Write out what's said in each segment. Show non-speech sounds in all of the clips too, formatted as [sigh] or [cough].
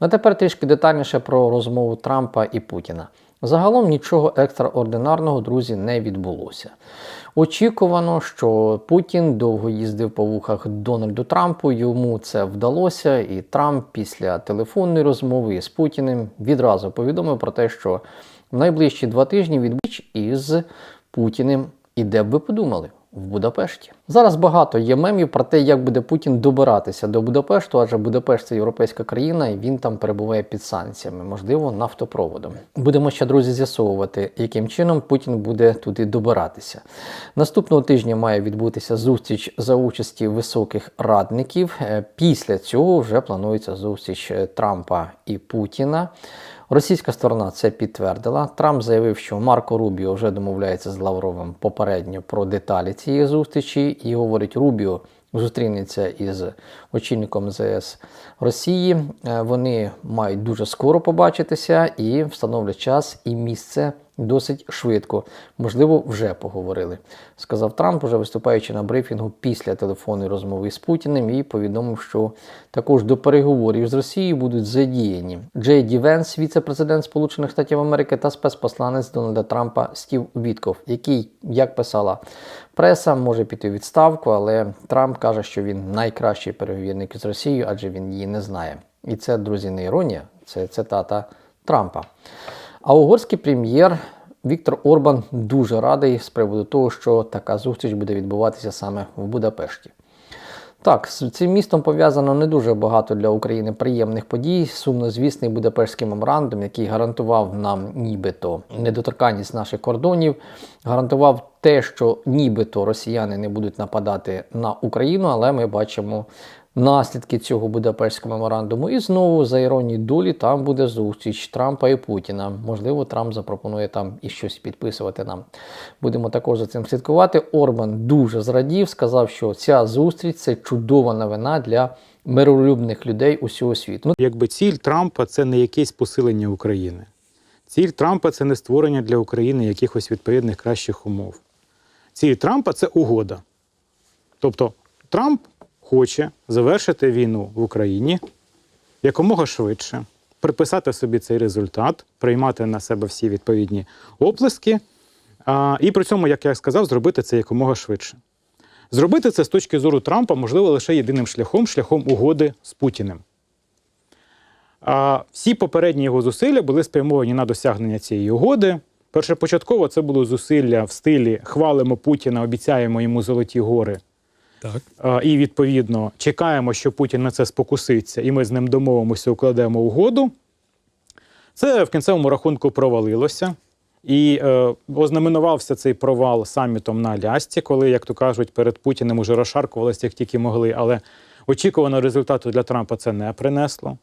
Ну тепер трішки детальніше про розмову Трампа і Путіна. Загалом нічого екстраординарного, друзі, не відбулося. Очікувано, що Путін довго їздив по вухах Дональду Трампу. Йому це вдалося, і Трамп після телефонної розмови з Путіним відразу повідомив про те, що в найближчі два тижні відбіч із Путіним. І де б ви подумали? В Будапешті зараз багато є мемів про те, як буде Путін добиратися до Будапешту, адже Будапешт це європейська країна, і він там перебуває під санкціями, можливо, нафтопроводом. Будемо ще друзі з'ясовувати, яким чином Путін буде туди добиратися. Наступного тижня має відбутися зустріч за участі високих радників. Е, Після цього вже планується зустріч е, Трампа і Путіна. Російська сторона це підтвердила. Трамп заявив, що Марко Рубіо вже домовляється з Лавровим попередньо про деталі цієї зустрічі, і говорить, Рубіо зустрінеться із очільником ЗС Росії. Е, Вони мають дуже скоро побачитися і встановлять час і місце досить швидко. Можливо, вже поговорили. Сказав Трамп, уже виступаючи на брифінгу після телефонної розмови з Путіним, і повідомив, що також до переговорів з Росією будуть задіяні Джей Ді Венс, віце-президент Сполучених Штатів Америки та спецпосланець Дональда Трампа Стів Вітков, який, як писала преса, може піти у відставку, але Трамп каже, що він найкращий переговірник з Росією, адже він її не знає. І це, друзі, не іронія, це цитата Трампа. А угорський прем'єр Віктор Орбан дуже радий з приводу того, що така зустріч буде відбуватися саме в Будапешті. Так, з цим містом пов'язано не дуже багато для України приємних подій. Сумнозвісний Будапештський меморандум, який гарантував нам нібито недоторканність наших кордонів, гарантував те, що нібито росіяни не будуть нападати на Україну, але ми бачимо наслідки цього Будапештського меморандуму. І знову, за іронією долі, там буде зустріч Трампа і Путіна. Можливо, Трамп запропонує там і щось підписувати нам. Будемо також за цим слідкувати. Орбан дуже зрадів, сказав, що ця зустріч це чудова новина для миролюбних людей усього світу. Ну, Якби ціль Трампа це не якесь посилення України. Ціль Трампа це не створення для України якихось відповідних кращих умов. Ціль Трампа це угода. Тобто Трамп хоче завершити війну в Україні якомога швидше, приписати собі цей результат, приймати на себе всі відповідні оплески, а, і при цьому, як я сказав, зробити це якомога швидше. Зробити це з точки зору Трампа можливо лише єдиним шляхом шляхом угоди з Путіним. А всі попередні його зусилля були спрямовані на досягнення цієї угоди. Першопочатково це було зусилля в стилі хвалимо Путіна, обіцяємо йому золоті гори. Так. І відповідно чекаємо, що Путін на це спокуситься, і ми з ним домовимося, укладемо угоду. Це в кінцевому рахунку провалилося. І е, ознаменувався цей провал самітом на Алясці, коли, як то кажуть, перед Путіним уже розшаркувалися як тільки могли, але очікуваного результату для Трампа це не принесло.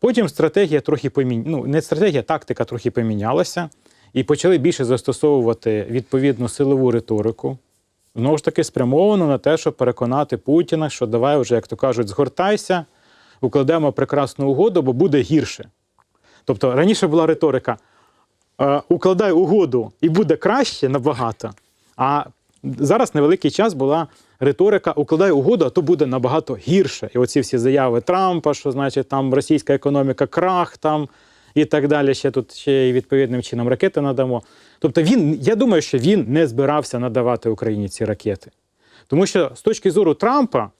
Потім стратегія трохи поміня... ну, не стратегія, тактика трохи помінялася, і почали більше застосовувати відповідну силову риторику. Знову ж таки, спрямовано на те, щоб переконати Путіна, що давай вже, як то кажуть, згортайся, укладемо прекрасну угоду, бо буде гірше. Тобто раніше була риторика: е, укладай угоду і буде краще набагато. А зараз невеликий час була риторика: укладай угоду, а то буде набагато гірше. І оці всі заяви Трампа, що значить там російська економіка, крах там і так далі. Ще тут ще й відповідним чином ракети надамо. Тобто, він, я думаю, що він не збирався надавати Україні ці ракети. Тому що з точки зору Трампа,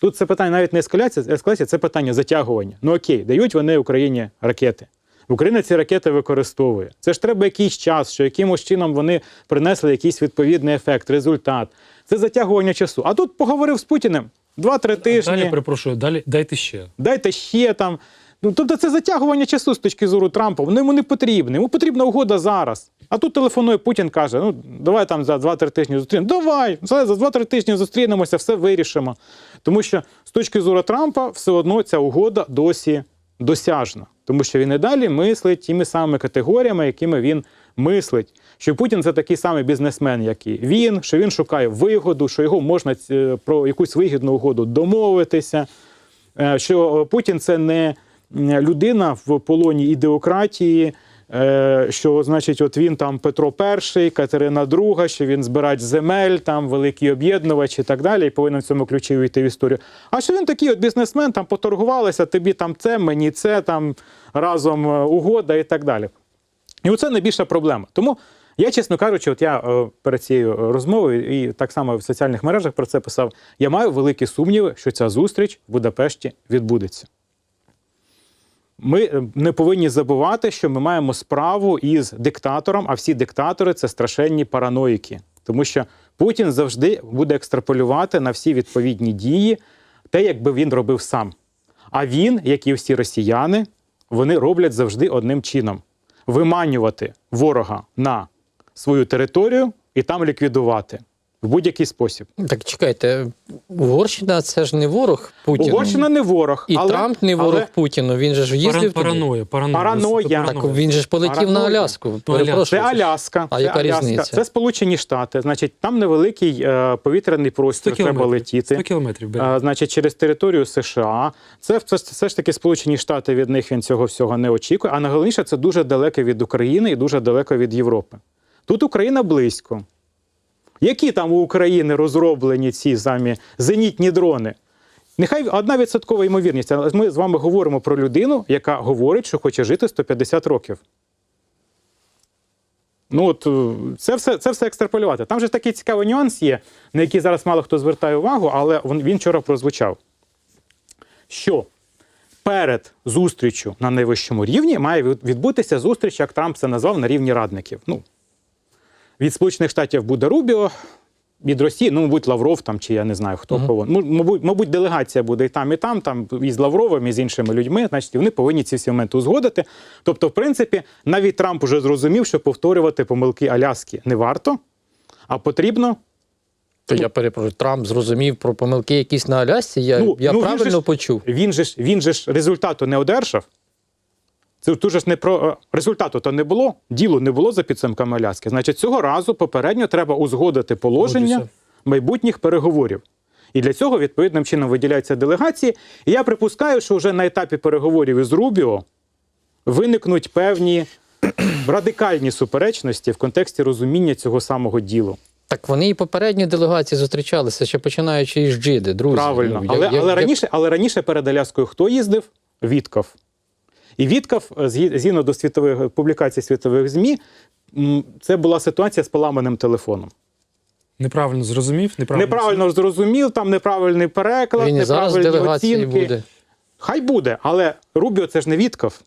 тут це питання навіть не ескаляція, ескалація, це питання затягування. Ну окей, дають вони Україні ракети. Україна ці ракети використовує. Це ж треба якийсь час, що якимось чином вони принесли якийсь відповідний ефект, результат. Це затягування часу. А тут поговорив з Путіним два-три тижні. Далі перепрошую, далі дайте ще. Дайте ще там. Ну, тобто це затягування часу з точки зору Трампа. Воно йому не потрібне. Йому потрібна угода зараз. А тут телефонує Путін, каже: ну давай там за 2-3 тижні зустрінемося. Давай, за 2-3 тижні зустрінемося, все вирішимо. Тому що з точки зору Трампа все одно ця угода досі досяжна. Тому що він і далі мислить тими самими категоріями, якими він мислить. Що Путін це такий самий бізнесмен, як і він, що він шукає вигоду, що його можна е, про якусь вигідну угоду домовитися. Е, Що Путін це не людина в полоні ідеократії, е, що, значить, от він там Петро І, Катерина II, що він збирач земель, там великий об'єднувач і так далі, і повинен в цьому ключі війти в історію. А що він такий от бізнесмен, там поторгувалися, тобі там це, мені це, там разом е, угода і так далі. І оце найбільша проблема. Тому я, чесно кажучи, от я е, перед цією розмовою і так само в соціальних мережах про це писав. Я маю великі сумніви, що ця зустріч в Будапешті відбудеться. Ми е, не повинні забувати, що ми маємо справу із диктатором, а всі диктатори це страшенні параноїки. Тому що Путін завжди буде екстраполювати на всі відповідні дії те, якби він робив сам. А він, як і всі росіяни, вони роблять завжди одним чином: виманювати ворога на свою територію і там ліквідувати в будь-який спосіб. Так чекайте, Угорщина це ж не ворог Путіну. Угорщина не ворог, І але, Трамп не ворог але Путіну. Він же ж їздив параноя, параноя. Параноя. Так він же ж полетів на Аляску. Ну, Перепрошую. Це Аляска. А це яка Аляска. різниця? Це Сполучені Штати. Значить, там невеликий е, повітряний 100 простір треба летіти. 100 кілометрів. А, значить, через територію США. Це, це все ж таки Сполучені Штати від них він цього всього не очікує. А найголовніше, це дуже далеко від України і дуже далеко від Європи. Тут Україна близько. Які там у України розроблені ці самі зенітні дрони? Нехай одна відсоткова ймовірність, але ми з вами говоримо про людину, яка говорить, що хоче жити 150 років. Ну от е, це все, це все екстраполювати. Там же такий цікавий нюанс є, на який зараз мало хто звертає увагу, але він вчора прозвучав. Що перед зустрічю на найвищому рівні має відбутися зустріч, як Трамп це назвав, на рівні радників. Ну, від Сполучених Штатів буде Рубіо, від Росії, ну, мабуть, Лавров там, чи я не знаю хто кого. Ну, Мабуть, мабуть, делегація буде і там, і там, там і з Лавровим, і з іншими людьми. Значить, вони повинні ці всі моменти узгодити. Тобто, в принципі, навіть Трамп уже зрозумів, що повторювати помилки Аляски не варто, а потрібно. То я перепрошую, Трамп зрозумів про помилки якісь на Алясці. Я, Ну, я ну, він правильно же ж- почув. Він же ж він же ж результату не одержав. Це тут же ж не про е, результату то не було, ділу не було за підсумками Аляски. Значить, цього разу попередньо треба узгодити положення Погоджуся. майбутніх переговорів. І для цього відповідним чином виділяються делегації. І я припускаю, що вже на етапі переговорів із Рубіо виникнуть певні [clears throat] радикальні суперечності в контексті розуміння цього самого ділу. Так вони і попередні делегації зустрічалися, ще починаючи із Джиди, друзі. Правильно. Ну, але, я- я- але, я- раніше, але раніше перед Аляскою хто їздив? Вітков. І Вітков, е, згідно до світових публікацій світових ЗМІ, це була ситуація з поламаним телефоном. Неправильно зрозумів, неправильно. Неправильно зрозумів, там неправильний переклад, Він неправильні оцінки. буде. Хай буде, але Рубіо це ж не Вітков.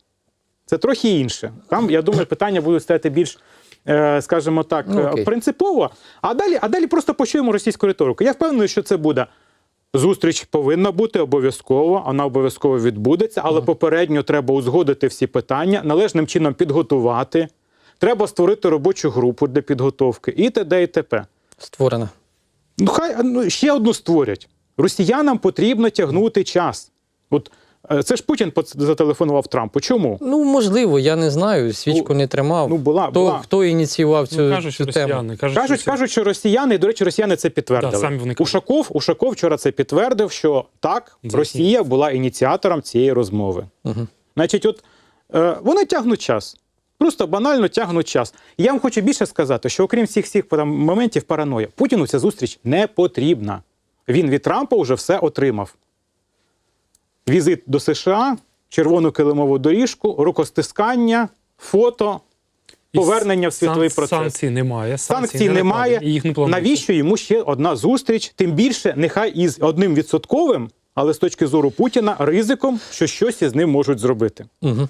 Це трохи інше. Там, я думаю, питання будуть стояти більш, е, скажімо так, Ну, е, принципово. А далі, а далі просто почуємо російську риторику. Я впевнений, що це буде. Зустріч повинна бути обов'язково, вона обов'язково відбудеться, але попередньо треба узгодити всі питання, належним чином підготувати. Треба створити робочу групу для підготовки і т.д. і т.п. Створена. Ну, хай ну, ще одну створять. Росіянам потрібно тягнути час. От це ж Путін зателефонував Трампу. Чому? Ну, можливо, я не знаю. Свічку не тримав. Ну, була, хто, була. хто ініціював цю, Ну, кажуть, цю тему? росіяни. Кажуть, Кажуть, що кажуть, що росіяни, і, до речі, росіяни це підтвердили. Да, самі вони кажуть. Ушаков, Ушаков вчора це підтвердив, що так. Росія була ініціатором цієї розмови. Угу. Значить, от е, вони тягнуть час. Просто банально тягнуть час. І я вам хочу більше сказати, що окрім всіх всіх там, моментів параної, Путіну ця зустріч не потрібна. Він від Трампа вже все отримав. Візит до США, червону килимову доріжку, рукостискання, фото, повернення в світовий процес. Санкцій немає. Санкцій не немає. і їх не. Навіщо йому ще одна зустріч? Тим більше, нехай із одним відсотковим, але з точки зору Путіна, ризиком, що щось із ним можуть зробити. Угу.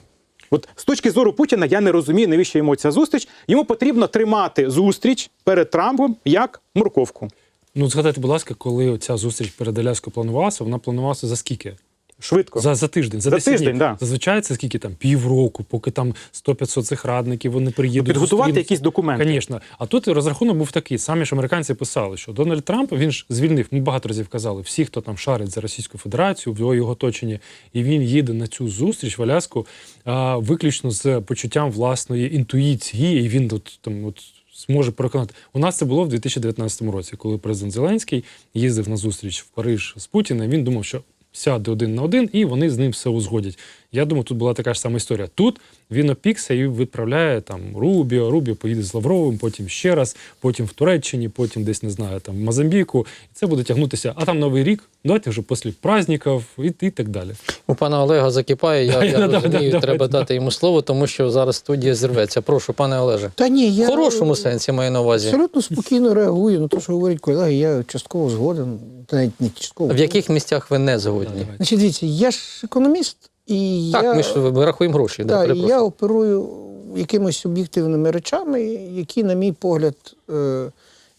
От з точки зору Путіна я не розумію, навіщо йому ця зустріч. Йому потрібно тримати зустріч перед Трампом як морковку. Ну, згадайте, будь ласка, коли ця зустріч перед Аляскою планувалася, вона планувалася за скільки? Швидко. За, за тиждень, за, За 10 тиждень, днів. да. Зазвичай це скільки там? Півроку, поки там 100-500 цих радників, вони приїдуть. Підготувати зустрінуться. якісь документи. Звісно. А тут розрахунок був такий. Самі ж американці писали, що Дональд Трамп він ж звільнив, ми багато разів казали, всіх, хто там шарить за Російську Федерацію, в його оточенні, і він їде на цю зустріч в Аляску а, виключно з почуттям власної інтуїції, і він от, там от. Зможе переконати. У нас це було в 2019 році, коли президент Зеленський їздив на зустріч в Париж з Путіним. Він думав, що сяде один на один, і вони з ним все узгодять. Я думаю, тут була така ж сама історія. Тут він опікся і відправляє там Рубіо, Рубіо поїде з Лавровим, потім ще раз, потім в Туреччині, потім десь не знаю, там в Мозамбіку. І це буде тягнутися. А там новий рік, давайте вже після праздників і, і так далі. У пана Олега закипає, я, [laughs] я Да, розумію, да, треба дати йому слово, тому що зараз студія зірветься. Прошу, пане Олеже. Та ні, я В хорошому сенсі маю на увазі. абсолютно спокійно реагую на те, що говорять колеги. Я частково згоден, та навіть не частково. В яких місцях ви не згодні? Значить, дивіться, я ж економіст, і Так, я, ми ж ми рахуємо гроші. Да, да, я оперую якимись об'єктивними речами, які, на мій погляд, е,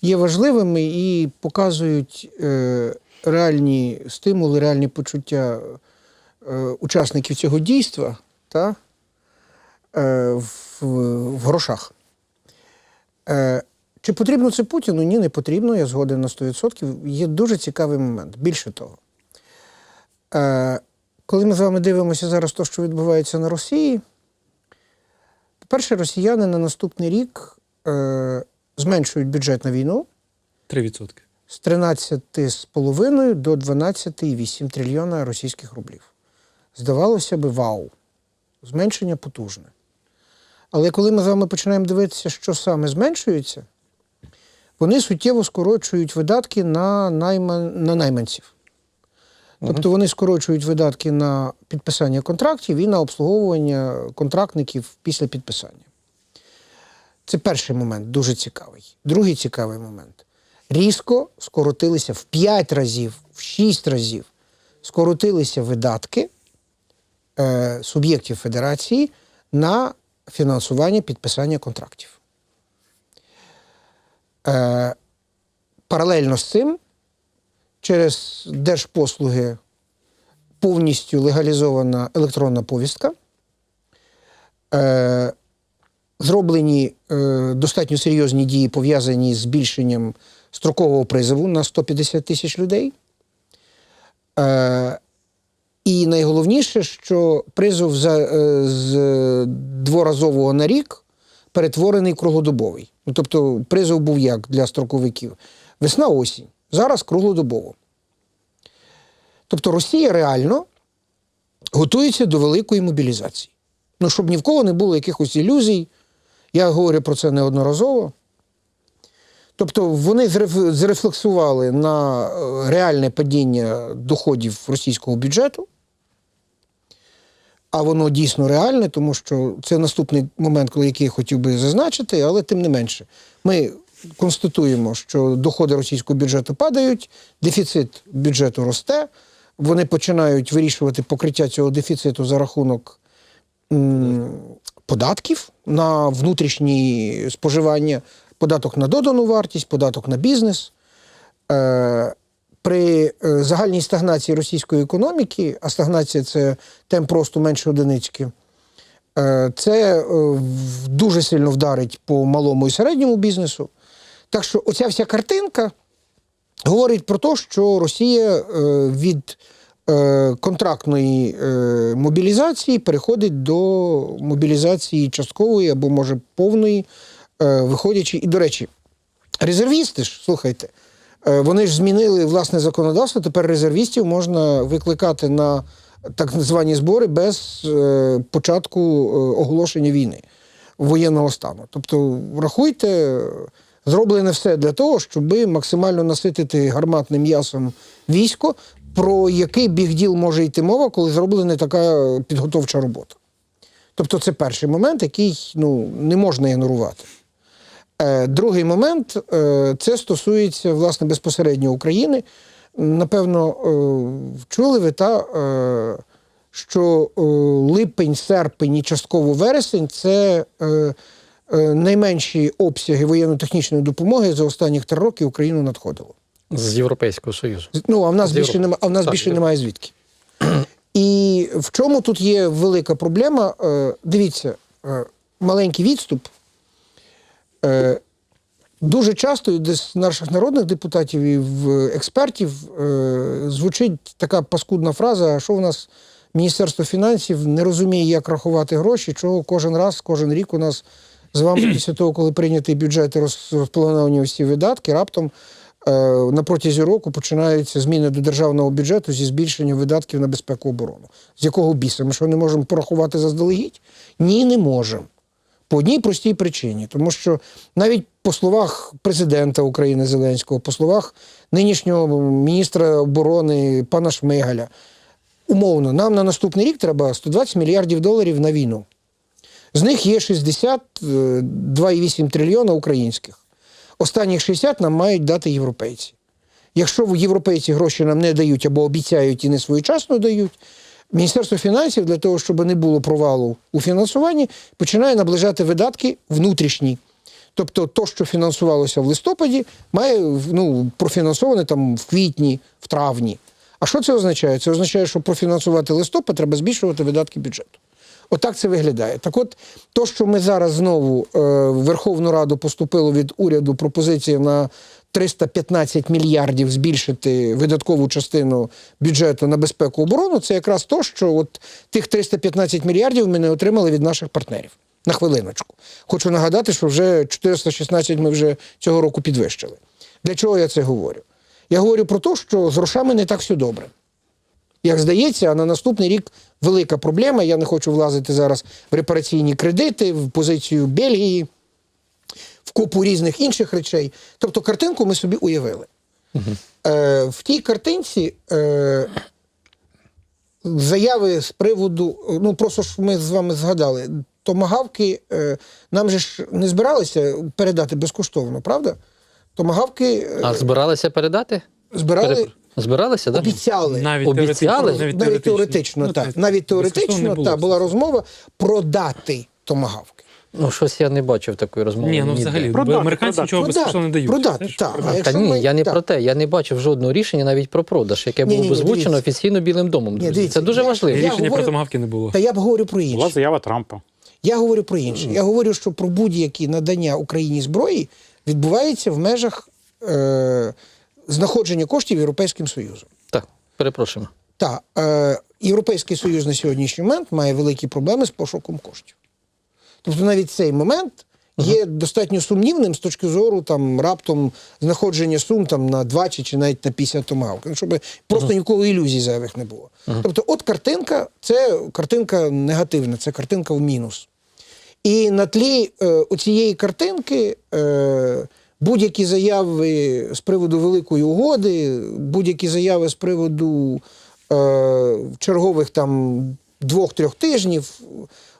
є важливими і показують е, реальні стимули, реальні почуття е, учасників цього дійства та, в, в грошах. Чи потрібно це Путіну? Ні, не потрібно, я згоден на 100%. Є дуже цікавий момент. Більше того, коли ми з вами дивимося зараз те, що відбувається на Росії, по-перше, росіяни на наступний рік е, зменшують бюджет на війну 3%. з 13,5 до 12,8 трильйона російських рублів. Здавалося би, вау, зменшення потужне. Але коли ми з вами починаємо дивитися, що саме зменшується, вони суттєво скорочують видатки на, найма, на найманців. Тобто вони скорочують видатки на підписання контрактів і на обслуговування контрактників після підписання. Це перший момент, дуже цікавий. Другий цікавий момент. Різко скоротилися в 5 разів, в 6 разів скоротилися видатки е, суб'єктів федерації на фінансування підписання контрактів. Е, паралельно з цим через держпослуги повністю легалізована електронна повістка. Е, зроблені е, достатньо серйозні дії, пов'язані з збільшенням строкового призову на 150 тисяч людей. Е, і найголовніше, що призов за, е, з дворазового на рік перетворений в круглодобовий. Ну, тобто призов був як для строковиків? Весна-осінь. Зараз круглодобово. Тобто Росія реально готується до великої мобілізації. Ну, щоб ні в кого не було якихось ілюзій, я говорю про це неодноразово. Тобто вони зрефлексували на е, реальне падіння доходів російського бюджету, а воно дійсно реальне, тому що це наступний момент, який я хотів би зазначити, але тим не менше. Ми констатуємо, що доходи російського бюджету падають, дефіцит бюджету росте, вони починають вирішувати покриття цього дефіциту за рахунок м, податків на внутрішні споживання, податок на додану вартість, податок на бізнес. Е, при е, загальній стагнації російської економіки, а стагнація це темп росту менше одиницьки, е, це е, дуже сильно вдарить по малому і середньому бізнесу. Так що оця вся картинка говорить про те, що Росія е, від е, контрактної е, мобілізації переходить до мобілізації часткової або може повної, виходячи. І, до речі, резервісти ж, слухайте, вони ж змінили власне законодавство. Тепер резервістів можна викликати на так звані збори без початку оголошення війни воєнного стану. Тобто, рахуйте, зроблене все для того, щоб максимально наситити гарматним м'ясом військо, про який бігділ може йти мова, коли зроблена така підготовча робота. Тобто, це перший момент, який ну, не можна ігнорувати. Е, Другий момент е, це стосується власне безпосередньо України. Напевно, е, чули ви та, е, що е, липень, серпень і частково вересень це е, найменші обсяги воєнно-технічної допомоги за останні три роки Україну надходило. З Європейського Союзу. Ну, а в нас З більше немає, а в нас Так, більше немає звідки. І в чому тут є велика проблема? Е, Дивіться, е, маленький відступ. Е, Дуже часто і десь наших народних депутатів і в експертів е, звучить така паскудна фраза, що в нас Міністерство фінансів не розуміє, як рахувати гроші, чого кожен раз, кожен рік у нас з вами [clears throat] після того, коли прийнятий бюджет і розплановані всі видатки, раптом е, на протязі року починаються зміни до державного бюджету зі збільшенням видатків на безпеку оборону. З якого біса? Ми що не можемо порахувати заздалегідь? Ні, не можемо. По одній простій причині, тому що навіть по словах президента України Зеленського, по словах нинішнього міністра оборони пана Шмигаля, умовно, нам на наступний рік треба 120 мільярдів доларів на війну. З них є 60, е, 2,8 трильйона українських. Останніх 60 нам мають дати європейці. Якщо європейці гроші нам не дають або обіцяють і не своєчасно дають, Міністерство фінансів для того, щоб не було провалу у фінансуванні, починає наближати видатки внутрішні. Тобто, то, що фінансувалося в листопаді, має ну, профінансоване там в квітні, в травні. А що це означає? Це означає, що профінансувати листопад треба збільшувати видатки бюджету. Отак це виглядає. Так от, то, що ми зараз знову е, Верховну Раду поступило від уряду пропозиція на 315 мільярдів збільшити видаткову частину бюджету на безпеку оборону, це якраз то, що от тих 315 мільярдів ми не отримали від наших партнерів. На хвилиночку. Хочу нагадати, що вже 416 ми вже цього року підвищили. Для чого я це говорю? Я говорю про те, що з грошами не так все добре. Як здається, а на наступний рік велика проблема. Я не хочу влазити зараз в репараційні кредити, в позицію Бельгії, в купу різних інших речей. Тобто картинку ми собі уявили. Е, в тій картинці е, заяви з приводу, ну просто ж ми з вами згадали, томагавки е, нам же ж не збиралися передати безкоштовно, правда? Томагавки е, А збиралися передати? збирали, Перепро- Збиралися, так? обіцяли. Навіть Обіцяли? теоретично. навіть теоретично, Ну, так. навіть теоретично та, була розмова продати томагавки. Ну, щось я не бачив такої розмови. Ні, ну взагалі, Продати, американці продати. нічого безкоштовно не дають. Продати, Теж так. продати. А Та ні, ми- я не так. про те. Я не бачив жодного рішення навіть про продаж, яке Ні, було б озвучено офіційно білим домом. Ні, дивіться, Це дуже важливо. я- Рішення говорю- про томагавки не було. Та я б говорю про інше. Була заява Трампа. Я говорю про інше. Я говорю, що про будь-які надання Україні зброї відбувається в межах е, знаходження коштів Європейським Союзом. Так, перепрошуємо. Так, е, Європейський Союз на сьогоднішній момент має великі проблеми з пошуком коштів. Тобто навіть цей момент є достатньо сумнівним з точки зору там раптом знаходження сум там на 20 чи навіть на 50 томагавк. Ну, щоб просто ніколи ілюзій зайвих не було. Тобто, от картинка це картинка негативна, це картинка в мінус. І на тлі е, оцієї картинки е, будь-які заяви з приводу великої угоди, будь-які заяви з приводу е, чергових там двох-трьох тижнів,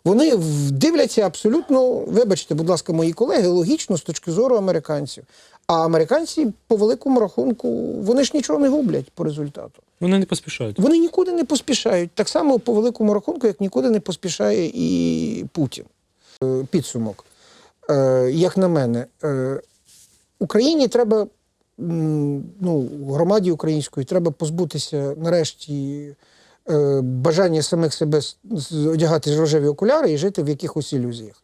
вони дивляться абсолютно, вибачте, будь ласка, мої колеги, логічно з точки зору американців. А американці, по великому рахунку, вони ж нічого не гублять по результату. Вони не поспішають. Вони нікуди не поспішають. Так само по великому рахунку, як нікуди не поспішає і Путін. Е, Підсумок. Е, Як на мене, е, Україні треба, ну, громаді української, треба позбутися нарешті е, бажання самих себе одягати рожеві окуляри і жити в якихось ілюзіях.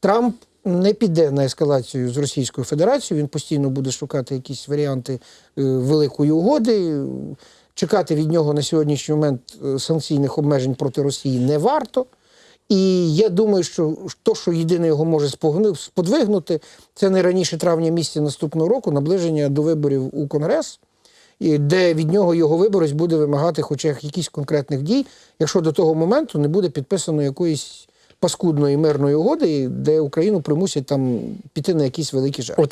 Трамп не піде на ескалацію з Російською Федерацією, він постійно буде шукати якісь варіанти е, великої угоди. Чекати від нього на сьогоднішній момент е, санкційних обмежень проти Росії не варто. І я думаю, що то, що єдине його може сподвигнути, це не раніше травня місяця наступного року наближення до виборів у Конгрес, де від нього його виборець буде вимагати хоча якісь конкретних дій, якщо до того моменту не буде підписано якоїсь паскудної мирної угоди, де Україну примусять там піти на якісь великі жертви.